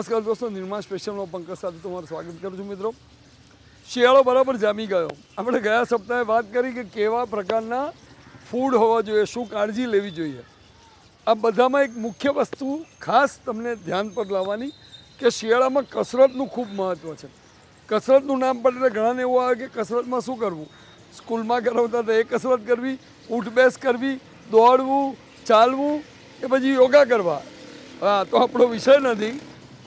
નમસ્કાર દોસ્તો, નિર્માણ સ્પેશિયલમાં પંકજ સાથે તમારું સ્વાગત કરું છું મિત્રો. શિયાળો બરાબર જામી ગયો. આપણે ગયા સપ્તાહે વાત કરી કે કેવા પ્રકારના ફૂડ હોવા જોઈએ, શું કાળજી લેવી જોઈએ. આ બધામાં એક મુખ્ય વસ્તુ ખાસ તમને ધ્યાન પર લાવવાની કે શિયાળામાં કસરતનું ખૂબ મહત્ત્વ છે. કસરતનું નામ પડે એટલે ઘણાને એવું આવે કે કસરતમાં શું કરવું? સ્કૂલમાં કરાવતા હતા એ કસરત કરવી ઉઠબેસ કરવી, દોડવું, ચાલવું કે પછી યોગા કરવા. હા, તો આપણો વિષય નથી.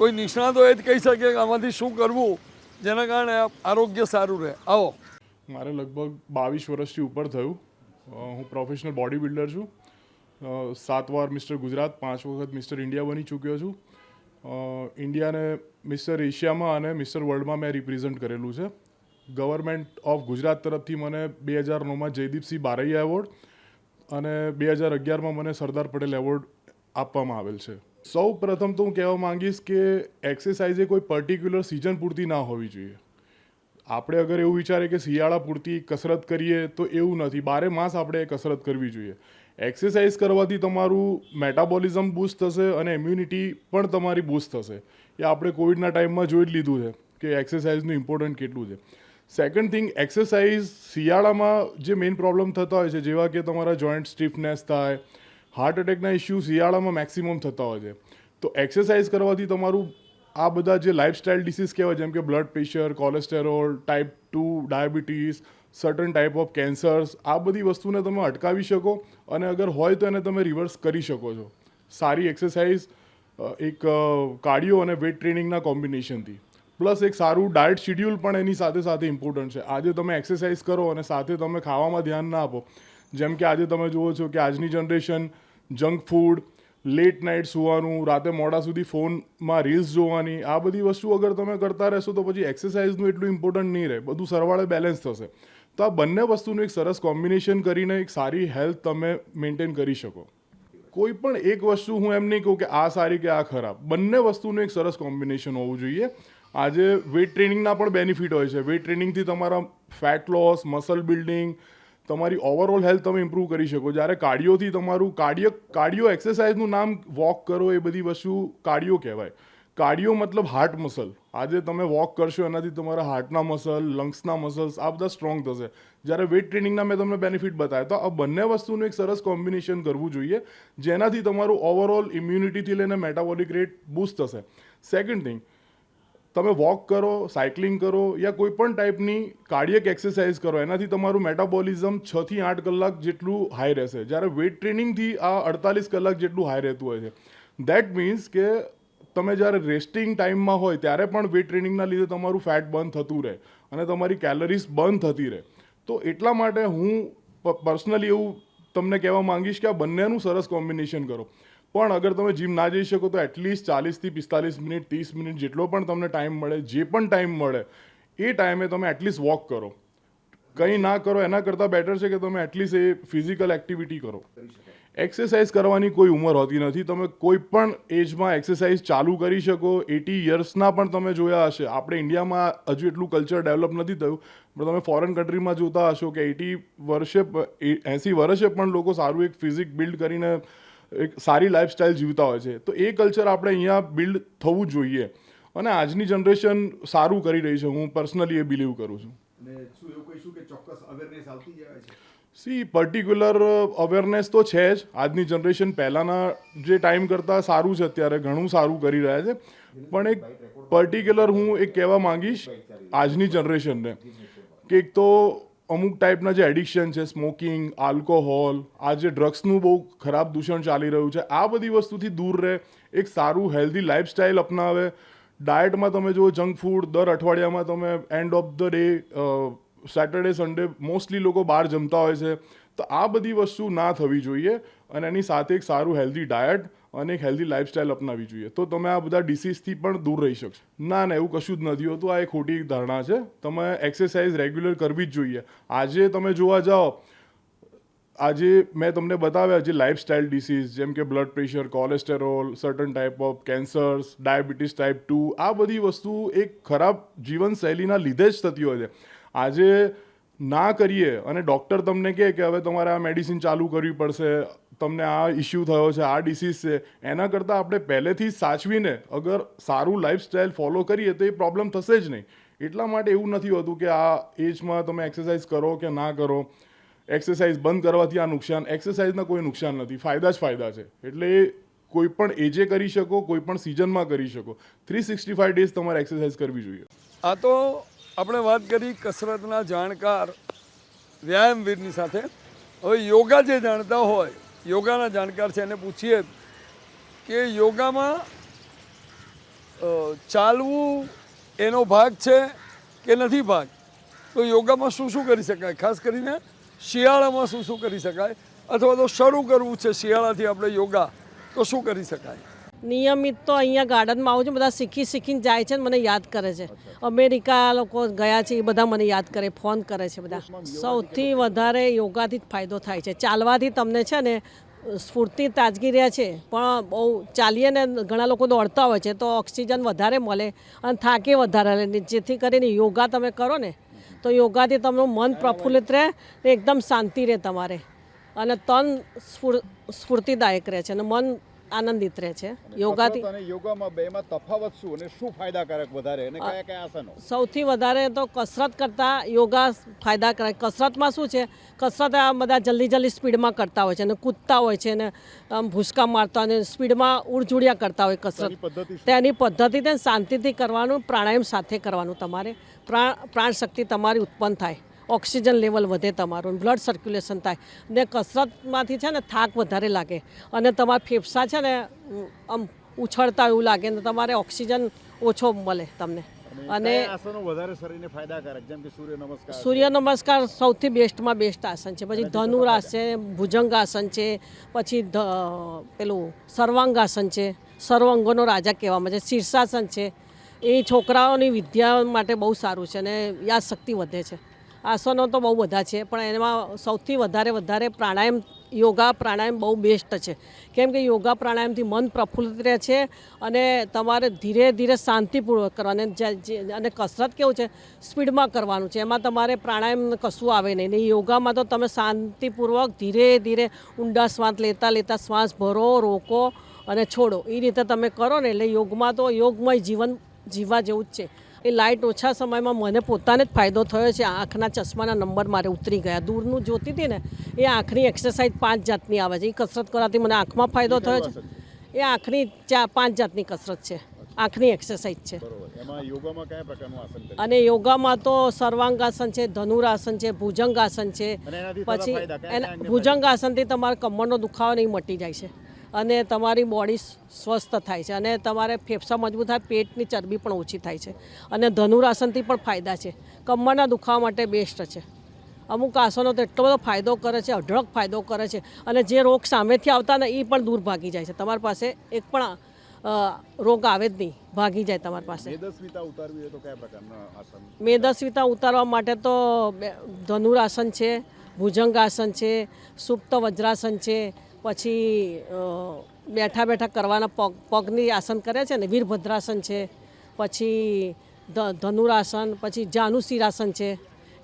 કોઈ નિષ્ણાતો એ જ કહી શકે કે આમાંથી શું કરવું, જેના કારણે આરોગ્ય સારું રહે. આવો. મારે લગભગ બાવીસ વર્ષથી ઉપર થયું. હું પ્રોફેશનલ બોડી બિલ્ડર છું સાત વાર મિસ્ટર ગુજરાત, પાંચ વખત મિસ્ટર ઇન્ડિયા બની ચૂક્યો છું. ઇન્ડિયાને મિસ્ટર એશિયામાં અને મિસ્ટર વર્લ્ડમાં મેં રિપ્રેઝન્ટ કરેલું છે. ગવર્મેન્ટ ઓફ ગુજરાત તરફથી મને બે હજાર નવમાં જયદીપસિંહ બારૈયા એવોર્ડ અને બે હજાર અગિયારમાં મને સરદાર પટેલ એવોર્ડ આપવામાં આવેલ છે. સૌ પ્રથમ તો હું કહેવા માંગીશ કે એક્સરસાઇઝ એ કોઈ પર્ટિક્યુલર સિઝન પૂરતી ના હોવી જોઈએ. આપણે અગર એવું વિચારે કે શિયાળા પૂરતી કસરત કરીએ તો એવું નથી. બારે માસ આપણે કસરત કરવી જોઈએ. એક્સરસાઇઝ કરવાથી તમારું મેટાબોલિઝમ બૂસ્ટ થશે અને ઇમ્યુનિટી પણ તમારી બૂસ્ટ થશે. એ આપણે કોવિડના ટાઈમમાં જોઈ જ લીધું છે કે એક્સરસાઇઝનું ઇમ્પોર્ટન્ટ કેટલું છે. સેકન્ડ થિંગ એક્સરસાઇઝ શિયાળામાં જે મેઇન પ્રોબ્લેમ થતા હોય છે, જેવા કે તમારા જોઈન્ટ સ્ટીફનેસ થાય હાર્ટ એટેકના ઇસ્યુ શિયાળામાં મેક્સિમમ થતા હોય છે. તો એક્સરસાઇઝ કરવાથી તમારું આ બધા જે લાઇફસ્ટાઇલ ડિસીઝ કહેવાય, જેમ કે blood pressure cholesterol type two diabetes certain type of cancers આ બધી વસ્તુને તમે અટકાવી શકો અને અગર હોય તો એને તમે રિવર્સ કરી શકો છો. સારી એક્સરસાઇઝ એક કાર્ડિયો અને વેટ ટ્રેનિંગના કોમ્બિનેશનથી પ્લસ એક સારું ડાયટ શિડ્યુલ પણ એની સાથે સાથે ઇમ્પોર્ટન્ટ છે. આજે તમે એક્સરસાઇઝ કરો અને સાથે તમે ખાવામાં ધ્યાન ના આપો જેમ કે આજે તમે જુઓ છો કે આજની generation junk food late night સુવાનું રાતે મોડા સુધી ફોનમાં રીલ્સ જોવાની, આ બધી વસ્તુ અગર તમે કરતા રહેશો તો પછી એક્સરસાઇઝનું એટલું ઇમ્પોર્ટન્ટ નહીં રહે, બધું સરવાળે બેલેન્સ થશે. તો આ બંને વસ્તુનું એક સરસ કોમ્બિનેશન કરીને એક સારી હેલ્થ તમે મેન્ટેન કરી શકો. કોઈ પણ એક વસ્તુ હું એમ નહીં કહું કે આ સારી કે આ ખરાબ, બંને વસ્તુનું એક સરસ કોમ્બિનેશન હોવું જોઈએ. આજે વેટ ટ્રેનિંગના પણ બેનિફિટ હોય છે. વેટ ટ્રેનિંગથી તમારા ફેટ લોસ મસલ બિલ્ડિંગ તમારી ઓવરઓલ હેલ્થ તમે ઇમ્પ્રૂવ કરી શકો. જ્યારે કાર્ડિયોથી તમારું કાર્ડિયો કાર્ડિયો એક્સરસાઇઝનું નામ વોક કરો એ બધી વસ્તુ કાર્ડિયો કહેવાય. કાર્ડિયો મતલબ હાર્ટ મસલ આજે તમે વોક કરશો એનાથી તમારા હાર્ટના મસલ લંગ્સના મસલ્સ આ બધા સ્ટ્રોંગ થશે. જ્યારે વેટ ટ્રેનિંગના મેં તમને બેનિફિટ બતાવ્યા તો આ બંને વસ્તુનું એક સરસ કોમ્બિનેશન કરવું જોઈએ, જેનાથી તમારું ઓવરઓલ ઇમ્યુનિટીથી લઈને મેટાબોલિક રેટ બૂસ્ટ થશે. સેકન્ડ થિંગ તમે વોક કરો સાયકલિંગ કરો યા કોઈ પણ ટાઈપની કાર્ડિયક એક્સરસાઇઝ કરો, એનાથી તમારું મેટાબોલિઝમ છ થી આઠ કલાક જેટલું હાઈ રહેશે. જ્યારે વેટ ટ્રેનિંગથી આ અડતાલીસ કલાક જેટલું હાઈ રહેતું હોય છે. દેટ મીન્સ કે તમે જ્યારે રેસ્ટિંગ ટાઈમમાં હોય, ત્યારે પણ વેટ ટ્રેનિંગના લીધે તમારું ફેટ બર્ન થતું રહે અને તમારી કેલરીઝ બર્ન થતી રહે. તો એટલા માટે હું પર્સનલી એવું તમને કહેવા માંગીશ કે આ બંનેનું સરસ કોમ્બિનેશન કરો. પણ અગર તમે જીમ ના જઈ શકો તો એટલીસ્ટ ચાલીસથી પિસ્તાલીસ મિનિટ, ત્રીસ મિનિટ જેટલો પણ તમને ટાઈમ મળે, જે પણ ટાઈમ મળે, એ ટાઈમે તમે એટલીસ્ટ વોક કરો. કંઈ ના કરો, એના કરતાં બેટર છે કે તમે એટલીસ્ટ એ ફિઝિકલ એક્ટિવિટી કરો. એક્સરસાઇઝ કરવાની કોઈ ઉંમર હોતી નથી. તમે કોઈ પણ એજમાં એક્સરસાઇઝ ચાલુ કરી શકો. એટી યર્સના પણ તમે જોયા હશે. આપણે ઇન્ડિયામાં હજુ એટલું કલ્ચર ડેવલપ નથી થયું. પણ તમે ફોરેન કન્ટ્રીમાં જોતા હશો કે એટી વર્ષે એંસી વર્ષે પણ લોકો સારું એક ફિઝિક બિલ્ડ કરીને એક સારી લાઈફસ્ટાઈલ જીવતા હોય છે. તો એ કલ્ચર આપણે અહીંયા બિલ્ડ થવું જોઈએ. અને આજની જનરેશન સારું કરી રહી છે. હું પર્સનલી એ બિલીવ કરું છું. સી પર્ટિક્યુલર અવેરનેસ તો છે જ. આજની જનરેશન પહેલાંના જે ટાઈમ કરતાં સારું છે અત્યારે. ઘણું સારું કરી રહ્યા છે. પણ એક પર્ટિક્યુલર હું એક કહેવા માંગીશ આજની જનરેશનને કે એક તો અમુક ટાઈપના જે એડિક્શન છે સ્મોકિંગ આલ્કોહોલ આ જે ડ્રગ્સનું બહુ ખરાબ દૂષણ ચાલી રહ્યું છે, આ બધી વસ્તુથી દૂર રહે, એક સારું હેલ્ધી લાઈફસ્ટાઈલ અપનાવે. ડાયટમાં તમે જુઓ જંક ફૂડ દર અઠવાડિયામાં તમે end of the day Saturday Sunday mostly લોકો બહાર જમતા હોય છે. તો આ બધી વસ્તુ ના થવી જોઈએ અને એની સાથે એક સારું હેલ્ધી ડાયટ અને એક હેલ્ધી લાઈફસ્ટાઈલ અપનાવી જોઈએ. તો તમે આ બધા ડિસીઝથી પણ દૂર રહી શકશો. ના ના, એવું કશું જ નથી હોતું. આ એક ખોટી ધારણા છે. તમે એક્સરસાઇઝ રેગ્યુલર કરવી જ જોઈએ. આજે તમે જોવા જાઓ, આજે મેં તમને બતાવ્યા જે લાઇફસ્ટાઇલ ડિસીઝ જેમ કે blood pressure cholesterol certain type of cancers diabetes type two આ બધી વસ્તુ એક ખરાબ જીવનશૈલીના લીધે જ થતી હોય છે. આજે ના કરીએ અને ડૉક્ટર તમને કહે કે હવે તમારે આ મેડિસિન ચાલુ કરવી પડશે. તમને આ ઇસ્યુ થયો છે, આ ડિસીઝ છે, એના કરતાં આપણે પહેલેથી સાચવીને અગર સારું લાઈફસ્ટાઈલ ફોલો કરીએ તો એ પ્રોબ્લેમ થશે જ નહીં. એટલા માટે એવું નથી હોતું કે આ એજમાં તમે એક્સરસાઇઝ કરો કે ના કરો. એક્સરસાઇઝ બંધ કરવાથી આ નુકસાન એક્સરસાઇઝના કોઈ નુકસાન નથી. ફાયદા જ ફાયદા છે. એટલે કોઈ પણ એજે કરી શકો, કોઈ પણ સિઝનમાં કરી શકો. થ્રી સિક્સટી ફાઈવ ડેઝ તમારે એક્સરસાઇઝ કરવી જોઈએ. આ તો આપણે વાત કરી કસરતના જાણકાર વ્યાયામવીરની સાથે. હવે યોગા જે જાણતા હોય યોગાના જાણકાર છે, એને પૂછીએ કે યોગામાં ચાલવું એનો ભાગ છે કે નથી ભાગ? તો યોગામાં શું શું કરી શકાય? ખાસ કરીને શિયાળામાં શું શું કરી શકાય? અથવા તો શરૂ કરવું છે શિયાળાથી આપણે યોગા, તો શું કરી શકાય? નિયમિત તો અહીંયા ગાર્ડનમાં આવું છું બધા શીખી શીખીને જાય છે ને મને યાદ કરે છે. અમેરિકા લોકો ગયા છે એ બધા મને યાદ કરે ફોન કરે છે બધા. સૌથી વધારે યોગાથી જ ફાયદો થાય છે. ચાલવાથી તમને છે ને સ્ફૂર્તિ તાજગી રહે છે પણ બહુ ચાલીએ ને ઘણા લોકો દોડતા હોય છે તો ઓક્સિજન વધારે મળે અને થાકે વધારે રહે. જેથી કરીને યોગા તમે કરો ને તો યોગાથી તમારું મન પ્રફુલ્લિત રહે એકદમ શાંતિ રહે તમારે. અને તન સ્ફૂર્તિદાયક રહે છે. અને મન આનંદિત રહે છે. યોગાથી અને યોગામાં બેમાં તફાવત શું અને શું ફાયદાકારક વધારે અને કયા કયા આસનો? સૌથી વધારે તો કસરત કરતાં યોગા ફાયદાકારક. કસરતમાં શું છે? કસરત આ બધા જલ્દી જલ્દી સ્પીડમાં કરતા હોય છે અને કૂદતા હોય છે અને આમ ભૂસકા મારતા અને સ્પીડમાં ઉડજુડિયા કરતા હોય કસરત. તેની પદ્ધતિ? તેની શાંતિથી કરવાનું પ્રાણાયામ સાથે કરવાનું તમારે. પ્રાણ પ્રાણ શક્તિ તમારી ઉત્પન્ન થાય. ઓક્સિજન લેવલ વધે તમારું બ્લડ સર્ક્યુલેશન થાય. ને કસરતમાંથી છે ને થાક વધારે લાગે. અને તમારા ફેફસા છે ને આમ ઉછળતા એવું લાગે ને તમારે ઓક્સિજન ઓછો મળે તમને. અને સૂર્ય નમસ્કાર સૌથી બેસ્ટમાં બેસ્ટ આસન છે. પછી ધનુરાસ છે ભુજંગાસન છે પછી પેલું સર્વાંગાસન છે. સર્વાંગોનો રાજા કહેવામાં છે. શીર્ષાસન છે. એ છોકરાઓની વિદ્યા માટે બહુ સારું છે અને યાદશક્તિ વધે છે. આસનો તો બહુ બધા છે, પણ એમાં સૌથી વધારે વધારે પ્રાણાયામ, યોગા પ્રાણાયામ બહુ બેસ્ટ છે. કેમ કે યોગા પ્રાણાયામથી મન પ્રફુલ્લિત રહે છે અને તમારે ધીરે ધીરે શાંતિપૂર્વક કરવાનું અને કસરત કેવું છે, સ્પીડમાં કરવાનું છે. એમાં તમારે પ્રાણાયામ કશું આવે નહીં. ને યોગામાં તો તમે શાંતિપૂર્વક ધીરે ધીરે ઊંડા શ્વાસ લેતા લેતા શ્વાસ ભરો, રોકો અને છોડો. એ રીતે તમે કરો ને એટલે યોગમાં તો યોગમય જીવન જીવવા જેવું જ છે. એ લાઇટ ઓછા સમયમાં મને પોતાને જ ફાયદો થયો છે. આંખના ચશ્માના નંબર મારે ઉતરી ગયા. દૂરનું જોતી હતી ને એ આંખની એક્સરસાઇઝ પાંચ જાતની આવે છે. એ કસરત કરવાથી મને આંખમાં ફાયદો થયો છે. એ આંખની ચાર પાંચ જાતની કસરત છે. આંખની એક્સરસાઇઝ છે. અને યોગામાં તો સર્વાંગાસન છે ધનુરાસન છે ભુજંગાસન છે. પછી એના ભુજંગાસનથી તમારા કમરનો દુખાવો નહીં મટી જાય છે. અને તમારી બોડી સ્વસ્થ થાય છે અને તમારે ફેફસા મજબૂત થાય પેટની ચરબી પણ ઓછી થાય છે અને ધનુરાસનથી પણ ફાયદા છે. કમરના દુખાવા માટે બેસ્ટ છે. અમુક આસનો તો એટલો બધો ફાયદો કરે છે અઢળક ફાયદો કરે છે અને જે રોગ સામેથી આવતા ને એ પણ દૂર ભાગી જાય છે. તમારી પાસે એક પણ રોગ આવે જ નહીં ભાગી જાય તમારી પાસે. મેદસ્વીતા ઉતારવી તો કયા પ્રકારના આસન? મેદસ્વીતા ઉતારવા માટે તો ધનુરાસન છે ભુજંગ આસન છે સુપ્ત વજ્રાસન છે પછી બેઠા બેઠા કરવાના પગ પગની આસન કરે છે ને વીરભદ્રાસન છે પછી ધનુરાસન પછી જાનુશીરાસન છે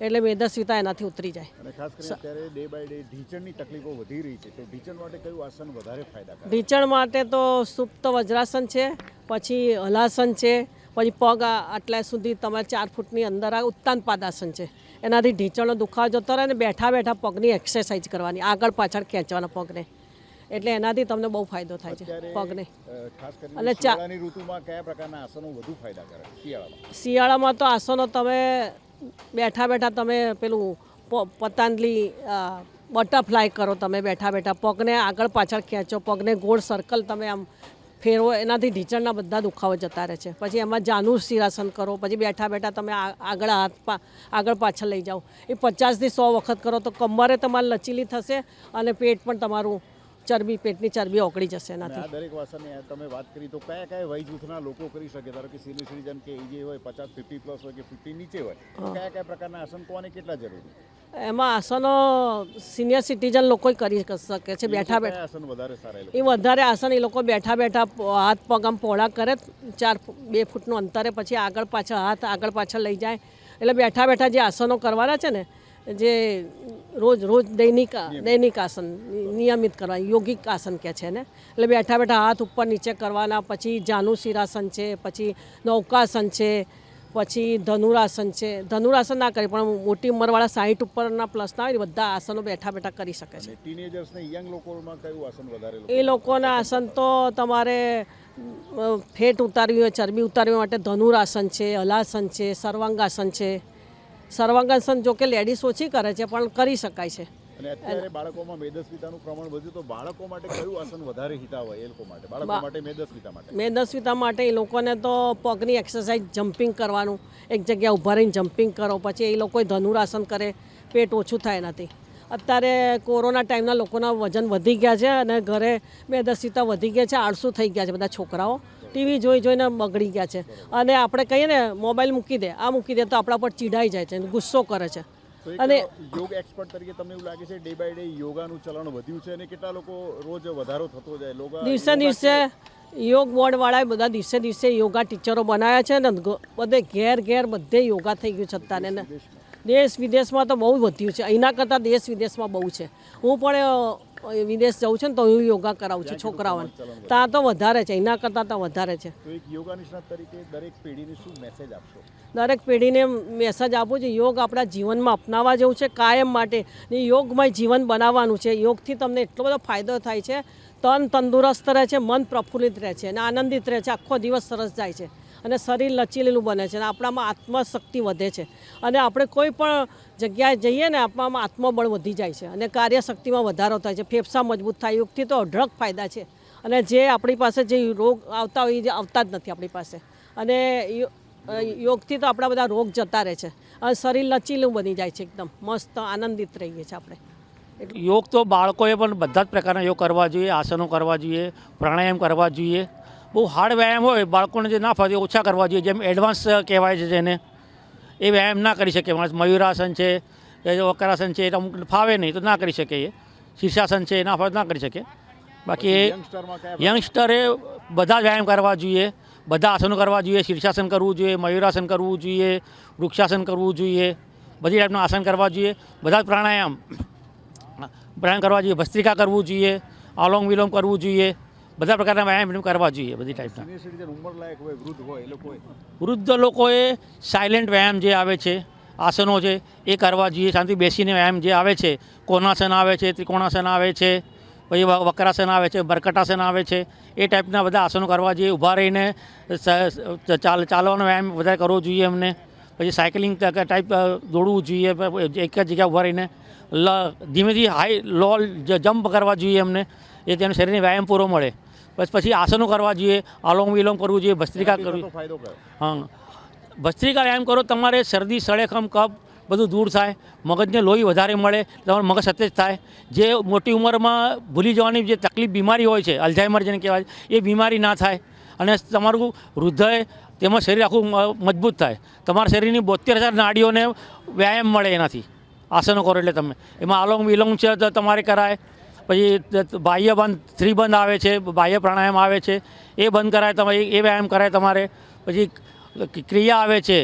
એટલે મેદસ્વીતા એનાથી ઉતરી જાય. અને ખાસ કરીને અત્યારે ડે બાય ડે ઢીચણની તકલીફો વધી રહી છે તો ઢીચણ માટે કયું આસન વધારે ફાયદાકારક ઢીચણ માટે તો સુપ્ત વજ્રાસન છે પછી હલાસન છે પછી પગ આટલા સુધી તમારે ચાર ફૂટની અંદર આ ઉત્તાન પાદાસન છે. એનાથી ઢીચણનો દુખાવો જતો રહે ને બેઠા બેઠા પગની એક્સરસાઇઝ કરવાની આગળ પાછળ ખેંચવાના પગને. એટલે એનાથી તમને બહુ ફાયદો થાય છે પગને. અને ચા- ઋતુમાં કયા પ્રકારના આસનો વધુ ફાયદાકારક શિયાળામાં? શિયાળામાં તો આસનો તમે બેઠા બેઠા તમે પેલું પતંજલિ બટરફ્લાય કરો તમે બેઠા બેઠા. પગને આગળ પાછળ ખેંચો પગને ગોળ સર્કલ તમે આમ ફેરવો એનાથી ઢીચણના બધા દુખાવો જતા રહે છે. પછી એમાં જાનુ શિરાસન કરો પછી બેઠા બેઠા તમે આગળ હાથ પા- આગળ પાછળ લઈ જાઓ. એ પચાસથી સો વખત કરો તો કમરે તમારી લચીલી થશે અને પેટ પણ તમારું ચરબી પેટની ચરબી ઓગળી જશે એનાથી આ દરેક વાસણની તમે વાત કરી તો કયા કયા વય જૂથના લોકો કરી શકે? ધારો કે સિનિયર સિટીઝન કે એજે હોય પચાસ ફિફ્ટી પ્લસ હોય કે ફિફ્ટી નીચે હોય કયા કયા પ્રકારના આસન કોને કેટલા જરૂરી? એમાં આસનો સિનિયર સિટીઝન લોકો કરી શકે છે બેઠા બેઠા આસન વધારે સારા એ વધારે આસન એ લોકો બેઠા બેઠા હાથ પગ આમ પહોળા કરે ચાર બે ફૂટનું અંતરે પછી આગળ પાછળ હાથ આગળ પાછળ લઈ જાય. એટલે બેઠા બેઠા જે આસનો કરવાના છે ને જે રોજ રોજ દૈનિક દૈનિક આસન નિયમિત કરવા યોગિક આસન કહે છે ને. એટલે બેઠા બેઠા હાથ ઉપર નીચે કરવાના પછી જાનુ શિરાસન છે પછી નૌકાસન છે પછી ધનુરાસન છે. ધનુરાસન ના કરી પણ મોટી ઉંમરવાળા સાહીઠ ઉપરના પ્લસના હોય બધા આસનો બેઠા બેઠા કરી શકે છે. અને યંગ લોકોમાં કયું આસન વધારે એ લોકોના આસન તો તમારે ફેટ ઉતારવી હોય ચરબી ઉતારવી માટે ધનુરાસન છે હલાસન છે સર્વાંગાસન છે. સર્વાંગાસન જો કે લેડીઝ ઓછી કરે છે પણ કરી શકાય છે. અને અત્યારે બાળકોમાં મેદસ્વીતાનું પ્રમાણ વધ્યું તો બાળકો માટે કયું આસન વધારે હિતાવ હોય એ લોકો માટે? બાળકો માટે મેદસ્વીતા માટે? મેદસ્વીતા માટે એ લોકોને તો પગની એક્સરસાઇઝ જમ્પિંગ કરવાનું એક જગ્યા ઊભા રહીને જમ્પિંગ કરો પછી એ લોકોએ ધનુરાસન કરે પેટ ઓછું થાય એનાથી. અત્યારે કોરોના ટાઈમના લોકોના વજન વધી ગયા છે અને ઘરે મેદસ્વીતા વધી ગયા છે આળસુ થઈ ગયા છે બધા છોકરાઓ. ટીવી જોઈ જોઈને બગડી ગયા છે. અને આપણે કહીએ ને મોબાઈલ મૂકી દે આ મૂકી દે તો આપણા પર ચીડાઈ જાય છે ગુસ્સો કરે છે. અને યોગ એક્સપર્ટ તરીકે તમને એવું લાગે છે ડે બાય ડે યોગાનું ચલણ વધ્યું છે અને કેટલા લોકો રોજ વધારો થતો જાય? યોગા દિવસે દિવસે યોગ બોર્ડવાળાએ બધા દિવસે દિવસે યોગા ટીચરો બનાવ્યા છે ને બધે ઘેર ઘેર બધે યોગા થઈ ગયું છે અત્યારે. ને દેશ વિદેશમાં તો બહુ વધ્યું છે. અહીંના કરતાં દેશ વિદેશમાં બહુ છે. હું પણ વિદેશ જાઉં છે ને તો હું યોગા કરાવું છું છોકરાઓને. ત્યાં તો વધારે છે એના કરતાં તો વધારે છે. પેઢીને શું મેસેજ આપશો? દરેક પેઢીને મેસેજ આપું છું યોગ આપણા જીવનમાં અપનાવવા જેવું છે કાયમ માટે. ને યોગમય જીવન બનાવવાનું છે. યોગથી તમને એટલો બધો ફાયદો થાય છે તન તંદુરસ્ત રહે છે મન પ્રફુલ્લિત રહે છે અને આનંદિત રહે છે આખો દિવસ સરસ જાય છે. અને શરીર લચીલેલું બને છે અને આપણામાં આત્મશક્તિ વધે છે. અને આપણે કોઈ પણ જગ્યાએ જઈએ ને આપણામાં આત્મબળ વધી જાય છે અને કાર્યશક્તિમાં વધારો થાય છે. ફેફસા મજબૂત થાય, યોગથી તો અઢળક ફાયદા છે. અને જે આપણી પાસે જે રોગ આવતા હોય એ આવતા જ નથી આપણી પાસે. અને યોગથી તો આપણા બધા રોગ જતા રહે છે. અને શરીર લચીલું બની જાય છે એકદમ. મસ્ત આનંદિત રહીએ છીએ આપણે. યોગ તો બાળકોએ પણ બધા જ પ્રકારના યોગ કરવા જોઈએ, આસનો કરવા જોઈએ, પ્રાણાયામ કરવા જોઈએ. બહુ હાર્ડ વ્યાયામ હોય બાળકોને જે ના ફાવે ઓછા કરવા જોઈએ જેમ એડવાન્સ કહેવાય છે જેને એ વ્યાયામ ના કરી શકે. માણસ મયુરાસન છે વકરાસન છે એ અમુક ફાવે નહીં તો ના કરી શકે એ. શીર્ષાસન છે એ ના ફાવે ના કરી શકે. બાકી યંગસ્ટરે બધા વ્યાયામ કરવા જોઈએ બધા આસનો કરવા જોઈએ શીર્ષાસન કરવું જોઈએ મયુરાસન કરવું જોઈએ વૃક્ષાસન કરવું જોઈએ બધી ટાઈપના આસન કરવા જોઈએ. બધા જ પ્રાણાયામ પ્રાણાયામ કરવા જોઈએ ભસ્ત્રિકા કરવું જોઈએ અલોંગ વિલોમ કરવું જોઈએ. બધા પ્રકારના વ્યાયામ એમ કરવા જોઈએ બધી ટાઈપના વૃદ્ધ લોકોએ સાયલેન્ટ વ્યાયામ જે આવે છે આસનો છે એ કરવા જોઈએ. શાંતિ બેસીને વ્યાયામ જે આવે છે કોનાસન આવે છે ત્રિકોણાસન આવે છે પછી વક્રાસન આવે છે બરકટાસન આવે છે એ ટાઈપના બધા આસનો કરવા જોઈએ. ઊભા રહીને ચાલવાનો વ્યાયામ વધારે કરવો જોઈએ એમને. પછી સાયકલિંગ ટાઈપ દોડવું જોઈએ. એક જ જગ્યા ઊભા રહીને લ ધીમેથી હાઈ લો જમ્પ કરવા જોઈએ એમને. એ તેનું શરીરને વ્યાયામ પૂરો મળે. બસ પછી આસનો કરવા જોઈએ અલોંગ વિલોમ કરવું જોઈએ ભસ્ત્રિકા કરવી. હા. ભસ્ત્રિકા વ્યાયામ કરો તમારે શરદી સળેખમ કફ બધું દૂર થાય મગજને લોહી વધારે મળે તમારું મગજ સતેજ થાય. જે મોટી ઉંમરમાં ભૂલી જવાની જે તકલીફ બીમારી હોય છે અલ્ઝાઇમર જેને કહેવાય એ બીમારી ના થાય. અને તમારું હૃદય તેમાં શરીર આખું મજબૂત થાય. તમારા શરીરની બોતેર હજાર નાડીઓને વ્યાયામ મળે એનાથી. આસનો કરો એટલે તમે. એમાં અલોંગ વિલોંગ છે તો તમારે કરાય. પછી બાહ્ય બંધ થ્રી બંધ આવે છે, બાહ્ય પ્રાણાયામ આવે છે, એ બંધ કરાય તમારે, એ વ્યાયામ કરાય તમારે, પછી ક્રિયા આવે છે,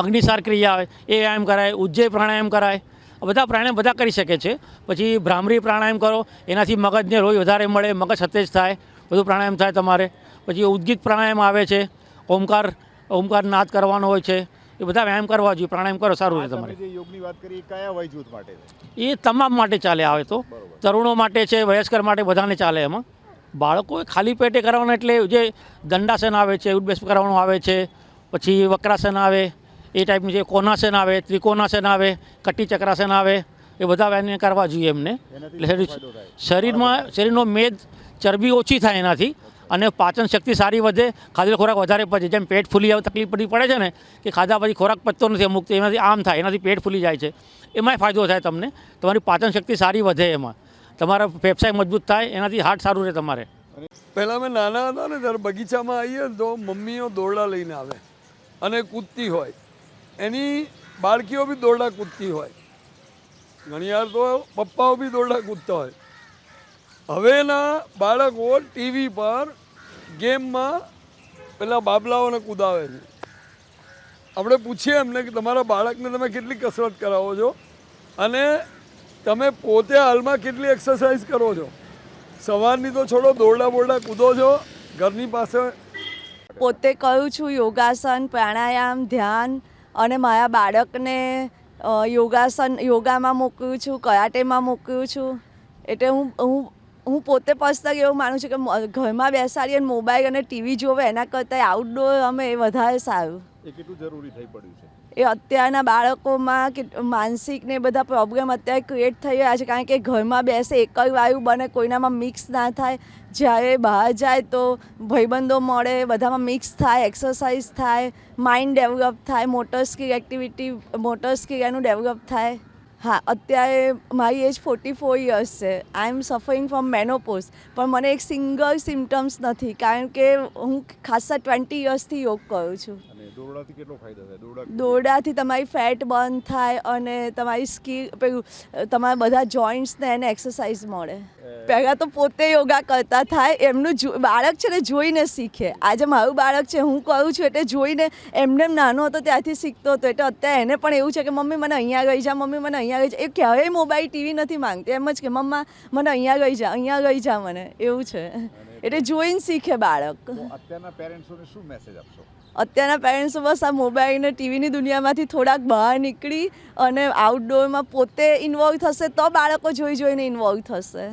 અગ્નિસાર ક્રિયા આવે, એ વ્યાયામ કરાય ઉજ્જય પ્રાણાયામ કરાય બધા પ્રાણાયામ બધા કરી શકે છે, પછી ભ્રામરી પ્રાણાયામ કરો, એનાથી મગજને રોજ વધારે મળે, મગજ સતેજ થાય, બધું પ્રાણાયામ થાય તમારે, પછી ઉદ્ગીત પ્રાણાયામ આવે છે, ઓમકાર ઓમકાર નાદ કરવાનો હોય છે એ બધા વ્યાયામ કરવા જોઈએ પ્રાણાયામ કરો સારું રહે તમારે. જે યોગની વાત કરી એ કયા વય જૂથ માટે એ તમામ માટે ચાલે આવે તો. તરુણો માટે છે વયસ્કર માટે બધાને ચાલે એમાં. બાળકોએ ખાલી પેટે કરવાના એટલે જે દંડાસન આવે છે ઉડબેસ કરવાનું આવે છે પછી વક્રાસન આવે એ ટાઈપનું જે કોનાસન આવે ત્રિકોણાસન આવે કટી ચક્રાસન આવે એ બધા વ્યાયામ કરવા જોઈએ એમને. એટલે શરીરમાં શરીરનો મેદ ચરબી ઓછી થાય એનાથી. અને પાચન શક્તિ સારી વધે ખાધેલો ખોરાક વધારે પચે જેમ પેટ ફૂલી આવે તકલીફ પડી પડે છે ને, કે ખાધા પછી ખોરાક પચતો નથી, અમુક એનાથી આમ થાય, એનાથી પેટ ફૂલી જાય છે. એમાંય ફાયદો થાય તમને. તમારી પાચન શક્તિ સારી વધે એમાં. તમારા ફેફસાય મજબૂત થાય, એનાથી હાર્ટ સારું રહે તમારે. પહેલાં અમે નાના હતા ને, ત્યારે બગીચામાં આવીએ તો મમ્મીઓ દોરડા લઈને આવે. અને કૂદતી હોય. એની બાળકીઓ બી દોરડા કૂદતી હોય. ઘણી વાર તો પપ્પાઓ બી દોરડા કૂદતા હોય. હવેના બાળકો ટીવી પર ગેમમાં પેલા બાબલાઓને કૂદાવે છે. આપણે પૂછીએ એમને કે તમારા બાળકને તમે કેટલી કસરત કરાવો છો? અને તમે પોતે હાલમાં કેટલી એક્સરસાઇઝ કરો છો? સવારની તો છોડો, દોરડા બોરડા કૂદો છો, ઘરની પાસે પોતે કહું છું? યોગાસન, પ્રાણાયામ, ધ્યાન અને મારા બાળકને યોગાસન, યોગામાં મોકલું છું કરાટેમાં મોકલું છું? એટલે હું હું હું પોતે પર્સનલી એવું માનું છું કે ઘરમાં બેસાડીએ અને મોબાઈલ અને ટીવી જોવે એના કરતાં આઉટડોર અમે એ વધારે સારું. એ કેટલું જરૂરી થઈ પડ્યું છે? એ અત્યારના બાળકોમાં કે માનસિક ને બધા પ્રોબ્લેમ અત્યારે ક્રિએટ થઈ રહ્યા છે કારણ કે ઘરમાં બેસે એક જ વાયુ બને કોઈનામાં મિક્સ ના થાય. જ્યારે બહાર જાય તો ભાઈબંધો મળે બધામાં મિક્સ થાય એક્સરસાઇઝ થાય માઇન્ડ ડેવલપ થાય motor skill activity motor skill એનું ડેવલપ થાય. હા, અત્યારે મારી એજ ફોર્ટી ફોર યર્સ છે. I am suffering from menopause પણ મને એક સિંગલ સિમ્ટમ્સ નથી, કારણ કે હું ખાસા ટ્વેન્ટી યર્સથી યોગ કરું છું. અને દોરડાથી કેટલો ફાયદો થાય? દોરડા દોરડાથી તમારી ફેટ બર્ન થાય અને તમારી સ્કીલ પેલું તમારા બધા જોઈન્ટ્સને એને એક્સરસાઇઝ મળે. પહેલાં તો પોતે યોગા કરતા થાય એમનું બાળક છે ને જોઈને શીખે. આજે મારું બાળક છે હું કરું છું એટલે જોઈને એમને નાનો હતો ત્યારથી શીખતો હતો એટલે અત્યારે એને પણ એવું છે કે મમ્મી મને અહીંયા ગઈ જા મમ્મી મને અહીંયા ગઈ જા. એ ક્યારેય મોબાઈલ ટીવી નથી માંગતી. એમ જ કે મમ્મા મને અહીંયા ગઈ જા અહીંયા ગઈ જા મને. એવું છે. એટલે જોઈને શીખે બાળક. અત્યારના પેરેન્ટ્સોને શું મેસેજ આપશો? અત્યારના પેરેન્ટ્સો બસ આ મોબાઈલ અને ટીવીની દુનિયામાંથી થોડાક બહાર નીકળી અને આઉટડોરમાં પોતે ઇન્વોલ્વ થશે તો બાળકો જોઈ જોઈને ઇન્વોલ્વ થશે.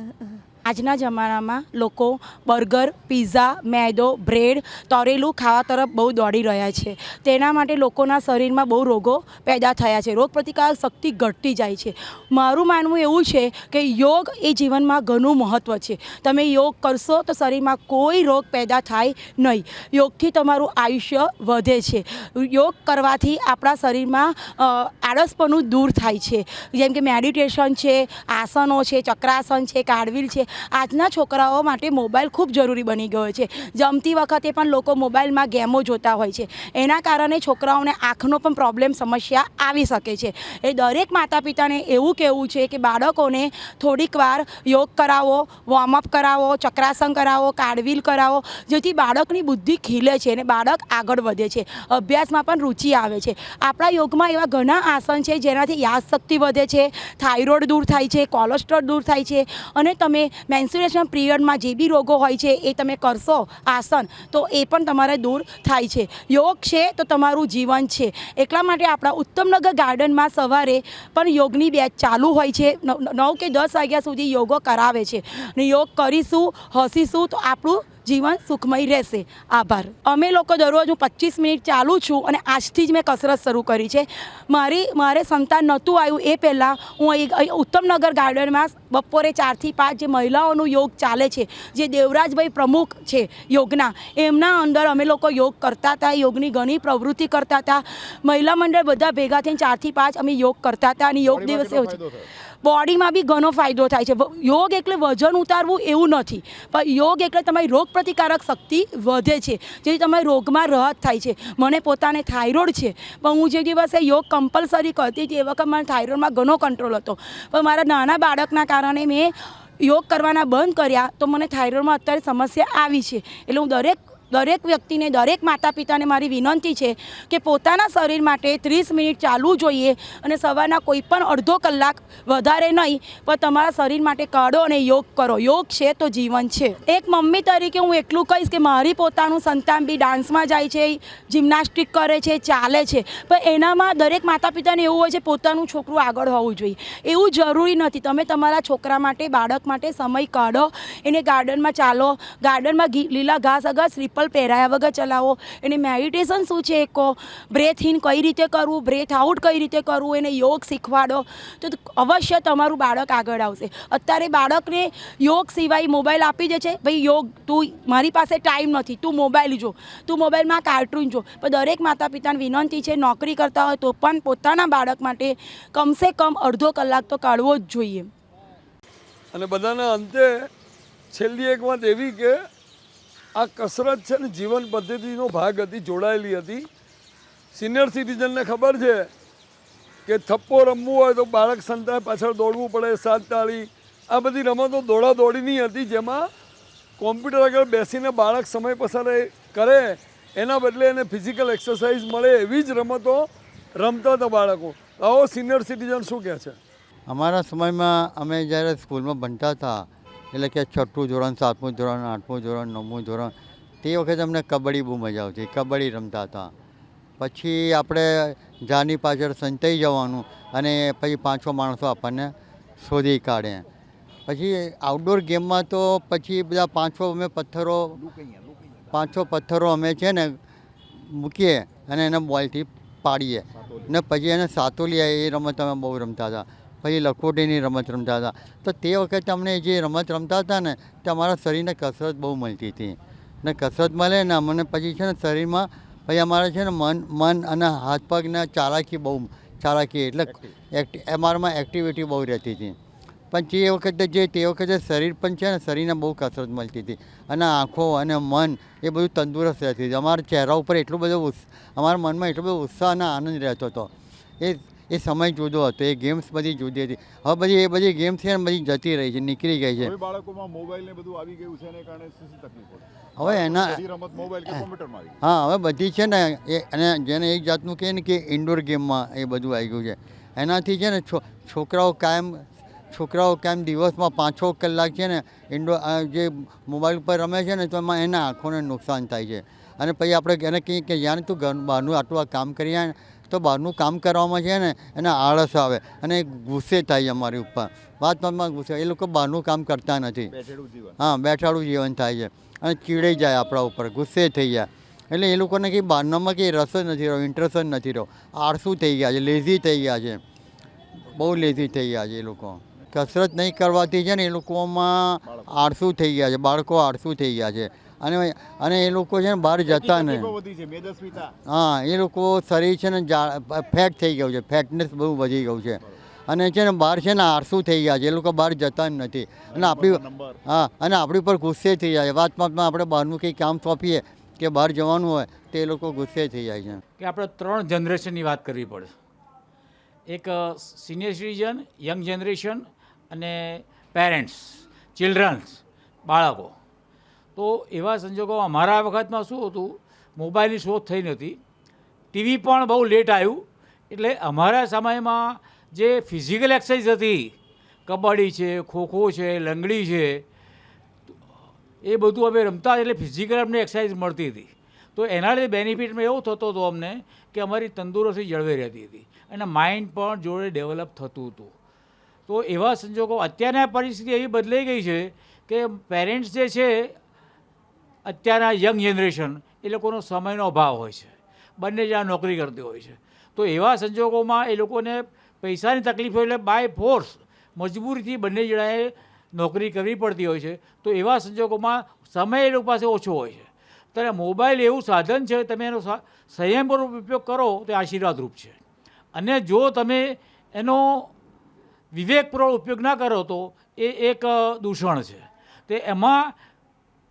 આજના જમાનામાં લોકો બર્ગર, પીઝા, મેદો, બ્રેડ તળેલું ખાવા તરફ બહુ દોડી રહ્યા છે. તેના માટે લોકોના શરીરમાં બહુ રોગો પેદા થયા છે. રોગ પ્રતિકારક શક્તિ ઘટતી જાય છે. મારું માનવું એવું છે કે યોગ એ જીવનમાં ઘણું મહત્ત્વ છે. તમે યોગ કરશો તો શરીરમાં કોઈ રોગ પેદા થાય નહીં. યોગથી તમારું આયુષ્ય વધે છે. યોગ કરવાથી આપણા શરીરમાં આળસપણું દૂર થાય છે. જેમ કે મેડિટેશન છે, આસનો છે, ચક્રાસન છે કાળવીલ છે આજના છોકરાઓ માટે મોબાઈલ ખૂબ જરૂરી બની ગયો છે. જમતી વખતે પણ લોકો મોબાઈલમાં ગેમો જોતા હોય છે. એના કારણે છોકરાઓને આંખનો પણ પ્રોબ્લેમ સમસ્યા આવી શકે છે. એ દરેક માતા પિતાને એવું કહેવું છે કે બાળકોને થોડીક વાર યોગ કરાવો વોર્મઅપ કરાવો, ચક્રાસન કરાવો કાર્ડવીલ કરાવો, જેથી બાળકની બુદ્ધિ ખીલે છે અને બાળક આગળ વધે છે. અભ્યાસમાં પણ રુચિ આવે છે. આપણા યોગમાં એવા ઘણા આસન છે જેનાથી યાદશક્તિ વધે છે, થાઇરોઇડ દૂર થાય છે, કોલેસ્ટ્રોલ દૂર થાય છે અને તમે મેન્સ્યુરેશન પિરિયડમાં જે બી રોગો હોય છે, એ તમે કરશો આસન, તો એ પણ તમારે દૂર થાય છે. યોગ છે તો તમારું જીવન છે. એટલા માટે આપણા ઉત્તમનગર ગાર્ડનમાં સવારે પણ યોગની બેચ ચાલુ હોય છે. નવ કે દસ વાગ્યા સુધી યોગો કરાવે છે. ને યોગ કરીશું, હસીશું, તો આપણું જીવન સુખમય રહેશે. આભાર. અમે લોકો દરરોજ હું પચીસ મિનિટ ચાલું છું અને આજથી જ મેં કસરત શરૂ કરી છે. મારી મારે સંતાન નહોતું આવ્યું એ પહેલાં હું ઉત્તમનગર ગાર્ડનમાં બપોરે ચારથી પાંચ જે મહિલાઓનું યોગ ચાલે છે જે દેવરાજભાઈ પ્રમુખ છે યોગના એમના અંદર અમે લોકો યોગ કરતા હતા યોગની ઘણી પ્રવૃત્તિ કરતા હતા. મહિલા મંડળ બધા ભેગા થઈને ચારથી પાંચ અમે યોગ કરતા હતા અને યોગ દિવસે બોડીમાં બી ઘણો ફાયદો થાય છે. યોગ એટલે વજન ઉતારવું એવું નથી. પણ યોગ એટલે તમારી રોગ પ્રતિકારક શક્તિ વધે છે. જેથી તમારી રોગમાં રાહત થાય છે. મને પોતાને થાઇરોઇડ છે. પણ હું જે દિવસે યોગ કમ્પલસરી કરતી હતી, એ વખત મને થાઇરોઇડમાં ઘણો કંટ્રોલ હતો. પણ મારા નાના બાળકના કારણે મેં યોગ કરવાના બંધ કર્યા તો મને થાઇરોઇડમાં અત્યારે સમસ્યા આવી છે. એટલે હું દરેક દરેક વ્યક્તિને, દરેક માતા પિતાને મારી વિનંતી છે કે પોતાના શરીર માટે ત્રીસ મિનિટ ચાલવું જોઈએ અને સવારના કોઈ પણ અડધો કલાક વધારે નહીં, પણ તમારા શરીર માટે કાઢો અને યોગ કરો. યોગ છે તો જીવન છે. એક મમ્મી તરીકે હું એટલું કહીશ કે મારી પોતાનું સંતાન બી ડાન્સમાં જાય છે, જિમ્નાસ્ટિક કરે છે, ચાલે છે, પણ એનામાં દરેક માતા પિતાને એવું હોય છે પોતાનું છોકરું આગળ હોવું જોઈએ. એવું જરૂરી નથી. તમે તમારા છોકરા માટે, બાળક માટે સમય કાઢો, એને ગાર્ડનમાં ચાલો, ગાર્ડનમાં લીલા ઘાસ અગર સ્લીપર પહેરાયા વગર ચલાવો. એને મેડિટેશન શું છે કહો બ્રેથ ઇન કઈ રીતે કરવું? બ્રેથ આઉટ કઈ રીતે કરવું? એને યોગ શીખવાડો. તો અવશ્ય તમારું બાળક આગળ આવશે. અત્યારે બાળકને યોગ સિવાય મોબાઈલ આપી દે છે. ભાઈ યોગ, તું મારી પાસે ટાઈમ નથી. તું મોબાઈલ જો. તું મોબાઈલમાં કાર્ટૂન જો. પણ દરેક માતા પિતાને વિનંતી છે, નોકરી કરતા હોય તો પણ પોતાના બાળક માટે કમસે કમ અડધો કલાક તો કાઢવો જ જોઈએ. અને બધાના અંતે છેલ્લી એક વાત એવી કે આ કસરત છે ને જીવન પદ્ધતિનો ભાગ હતી, જોડાયેલી હતી. સિનિયર સિટીઝનને ખબર છે કે થપ્પો રમવું હોય તો બાળક સંતાય પાછળ દોડવું પડે, સાત તાળી. આ બધી રમતો દોડા દોડીની હતી, જેમાં કોમ્પ્યુટર આગળ બેસીને બાળક સમય પસાર કરે, એના બદલે એને ફિઝિકલ એક્સરસાઇઝ મળે, એવી જ રમતો રમતા હતા બાળકો. આવો સિનિયર સિટીઝન શું કહે છે? અમારા સમયમાં અમે જ્યારે સ્કૂલમાં ભણતા હતા એટલે કે છઠ્ઠું ધોરણ, સાતમું ધોરણ, આઠમું ધોરણ, નવમું ધોરણ, તે વખતે અમને કબડ્ડી બહુ મજા આવતી. કબડ્ડી રમતા હતા. પછી આપણે ઝાડની પાછળ સંતાઈ જવાનું અને પછી પાંચસો માણસો આપણને શોધી કાઢે. પછી આઉટડોર ગેમમાં તો પછી બધા પાંચસો અમે પથ્થરો, પાંચસો પથ્થરો અમે છે ને મૂકીએ અને એને બોલથી પાડીએ. ને પછી એને સાતોલી એ રમત અમે બહુ રમતા હતા. પછી લખોટીની રમત રમતા હતા. તો તે વખતે અમને જે રમત રમતા હતા ને, તે અમારા શરીરને કસરત બહુ મળતી હતી. ને કસરત મળે ને અમને પછી છે ને શરીરમાં પછી અમારે છે ને મન મન અને હાથ પગને ચાલાકી બહુ, ચાલાકી એટલે એક્ટિ અમારામાં એક્ટિવિટી બહુ રહેતી હતી. પણ જે વખતે જે, તે વખતે શરીર પણ છે ને શરીરને બહુ કસરત મળતી હતી. અને આંખો અને મન એ બધું તંદુરસ્ત રહેતી હતી. અમારા ચહેરા ઉપર એટલું બધું અમારા મનમાં એટલો બધો ઉત્સાહ અને આનંદ રહેતો હતો. એ એ સમય જુદો હતો એ ગેમ્સ બધી જુદી હતી. હવે બધી એ બધી ગેમ્સ છે ને બધી જતી રહી છે નીકળી ગઈ છે. બાળકોમાં મોબાઈલ ને બધું આવી ગયું છે એને કારણે તકલીફ હવે એના રમત મોબાઈલ કે કોમ્પ્યુટરમાં આવી હા હવે બધી છે ને એ અને જેને એક જાતનું કહે ને કે ઇન્ડોર ગેમમાં એ બધું આવી ગયું છે. એનાથી છે ને છો છોકરાઓ કાયમ છોકરાઓ કાયમ દિવસમાં પાંચ છ કલાક છે ને ઇન્ડોર જે મોબાઈલ પર રમે છે ને તો એમાં એના આંખોને નુકસાન થાય છે. અને પછી આપણે એને કહીએ કે યાર તું ઘર બહારનું આટલું આ કામ કરી ને તો બહારનું કામ કરવામાં છે ને એને આળસ આવે અને ગુસ્સે થાય અમારી ઉપર. વાત વાતમાં ગુસ્સે એ લોકો બહારનું કામ કરતા નથી. હા બેઠાડું જીવન થાય છે અને ચીડાઈ જાય આપણા ઉપર ગુસ્સે થઈ જાય. એટલે એ લોકોને કંઈ બહારનામાં કંઈ રસ જ નથી રહ્યો ઇન્ટરેસ્ટ જ નથી રહ્યો. આળસુ થઈ ગયા છે લેઝી થઈ ગયા છે. બહુ લેઝી થઈ ગયા છે એ લોકો. કસરત નહીં કરવાથી છે ને એ લોકોમાં આળસુ થઈ ગયા છે બાળકો આળસુ થઈ ગયા છે. અને અને એ લોકો છે ને બહાર જતા નહીં તકલીફો વધી છે મેદસ્વીતા? હા એ લોકો શરીર છે ને ફેટ થઈ ગયું છે ફેટનેસ બહુ વધી ગયું છે. અને છે ને બહાર છે ને આરસું થઈ ગયા છે એ લોકો બહાર જતા જ નથી. અને આપણી હા અને આપણી પર ગુસ્સે થઈ જાય વાત વાતમાં આપણે બહારનું કંઈ કામ સોંપીએ કે બહાર જવાનું હોય તો એ લોકો ગુસ્સે થઈ જાય છે. કે આપણે ત્રણ જનરેશનની વાત કરવી પડે. એક સિનિયર સિટીઝન યંગ જનરેશન અને પેરેન્ટ્સ ચિલ્ડ્રન્સ બાળકો. તો એવા સંજોગો અમારા વખતમાં શું હતું? મોબાઈલની શોધ થઈ નહોતી ટીવી પણ બહુ લેટ આવ્યું. એટલે અમારા સમયમાં જે ફિઝિકલ એક્સરસાઇઝ હતી, કબડ્ડી છે, ખોખો છે, લંગડી છે, એ બધું અમે રમતા એટલે ફિઝિકલ અમને એક્સરસાઇઝ મળતી હતી. તો એના લીધે બેનિફિટમાં એવું થતો હતો અમને કે અમારી તંદુરસ્તી જળવાઈ રહેતી હતી અને માઇન્ડ પણ જોડે ડેવલપ થતું હતું. તો એવા સંજોગો અત્યારના પરિસ્થિતિ એવી બદલાઈ ગઈ છે કે પેરેન્ટ્સ જે છે અત્યારના યંગ જનરેશન એ લોકોનો સમયનો અભાવ હોય છે. બંને જ્યાં નોકરી કરતી હોય છે. તો એવા સંજોગોમાં એ લોકોને પૈસાની તકલીફ હોય એટલે બાય ફોર્સ મજબૂરીથી બંને જણાએ નોકરી કરવી પડતી હોય છે. તો એવા સંજોગોમાં સમય એ લોકો પાસે ઓછો હોય છે. ત્યારે મોબાઈલ એવું સાધન છે, તમે એનો સંયમપૂર્વક ઉપયોગ કરો તો આશીર્વાદરૂપ છે. અને જો તમે એનો વિવેકપૂર્વક ઉપયોગ ના કરો તો એ એક દૂષણ છે. તે એમાં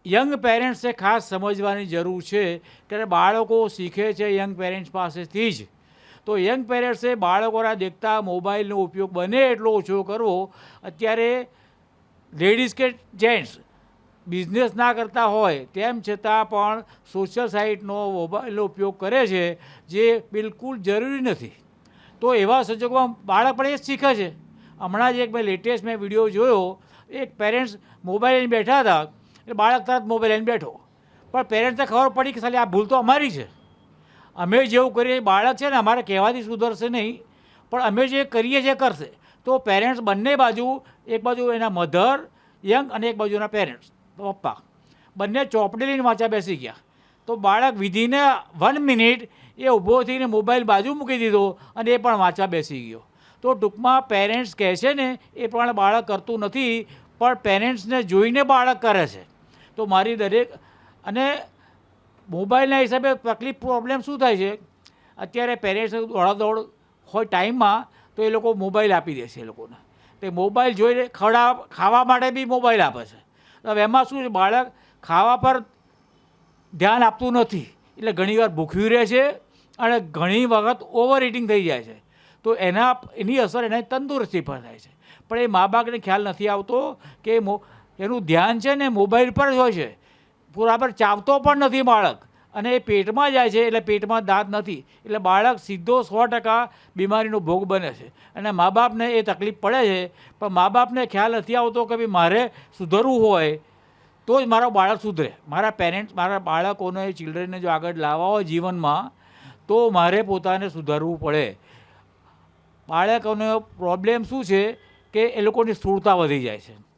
યંગ પેરેન્ટ્સે ખાસ સમજવાની જરૂર છે કે બાળકો શીખે છે યંગ પેરેન્ટ્સ પાસેથી જ. તો યંગ પેરેન્ટ્સે બાળકોના દેખતા મોબાઈલનો ઉપયોગ બને એટલો ઓછો કરવો. અત્યારે લેડીઝ કે જેન્ટ્સ બિઝનેસ ના કરતા હોય તેમ છતાં પણ સોશિયલ સાઇટનો મોબાઈલનો ઉપયોગ કરે છે જે બિલકુલ જરૂરી નથી. તો એવા સંજોગોમાં બાળક પણ એ જ શીખે છે. હમણાં જ એક મેં લેટેસ્ટ મેં વીડિયો જોયો. એક પેરેન્ટ્સ મોબાઈલ બેઠા હતા. એટલે બાળક તરત મોબાઈલ લઈને બેઠો. પણ પેરેન્ટ્સને ખબર પડી કે સાલી આ ભૂલ તો અમારી છે. અમે જેવું કરીએ, બાળક છે ને અમારે કહેવાથી સુધરશે નહીં, પણ અમે જે કરીએ છીએ કરશે. તો પેરેન્ટ્સ બંને બાજુ, એક બાજુ એના મધર યંગ અને એક બાજુ એના પેરેન્ટ્સ પપ્પા, બંને ચોપડી લઈને વાંચા બેસી ગયા. તો બાળક વિધિને વન મિનિટ એ ઊભો થઈને મોબાઈલ બાજુ મૂકી દીધો અને એ પણ વાંચવા બેસી ગયો. તો ટૂંકમાં પેરેન્ટ્સ કહે છે ને, એ પણ બાળક કરતું નથી, પણ પેરેન્ટ્સને જોઈને બાળક કરે છે. તો મારી દરેક અને મોબાઈલના હિસાબે તકલીફ પ્રોબ્લેમ શું થાય છે? અત્યારે પેરેન્ટ્સ દોડાદોડ હોય ટાઈમમાં તો એ લોકો મોબાઈલ આપી દે છે એ લોકોને. તે મોબાઈલ જોઈને ખવડા ખાવા માટે બી મોબાઈલ આપે છે. હવે એમાં શું છે? બાળક ખાવા પર ધ્યાન આપતું નથી. એટલે ઘણીવાર ભૂખ્યું રહે છે અને ઘણી વખત ઓવર ઇટિંગ થઈ જાય છે. તો એના, એની અસર એના તંદુરસ્તી પર થાય છે. પણ એ મા બાપને ખ્યાલ નથી આવતો કે મો એનું ધ્યાન છે ને મોબાઈલ પર જ હોય છે. બરાબર, ચાવતો પણ નથી બાળક. અને એ પેટમાં જાય છે, એટલે પેટમાં દાંત નથી. એટલે બાળક સીધો સો ટકા બીમારીનો ભોગ બને છે. અને મા બાપને એ તકલીફ પડે છે, પણ મા બાપને ખ્યાલ નથી આવતો કે ભાઈ મારે સુધરવું હોય, તો જ મારો બાળક સુધરે. મારા પેરેન્ટ્સ મારા બાળકોને ચિલ્ડ્રનને જો આગળ લાવવા હોય જીવનમાં, તો મારે પોતાને સુધારવું પડે. બાળકોનો પ્રોબ્લેમ શું છે કે એ લોકોની સ્થૂળતા વધી જાય છે.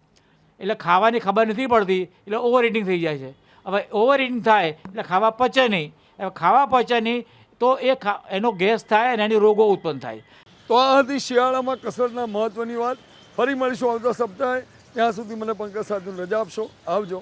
એટલે ખાવાની ખબર નથી પડતી, એટલે ઓવર ઇટિંગ થઈ જાય છે. હવે ઓવર ઇટિંગ થાય, એટલે ખાવા પચે નહીં. હવે ખાવા પચે નહીં, તો એ એનો ગેસ થાય અને એની રોગો ઉત્પન્ન થાય. તો આ હતી શિયાળામાં કસરતના મહત્ત્વની વાત. ફરી મળીશું આવતા સપ્તાહે. ત્યાં સુધી મને પંકજ સાધુ રજા આપશો. આવજો.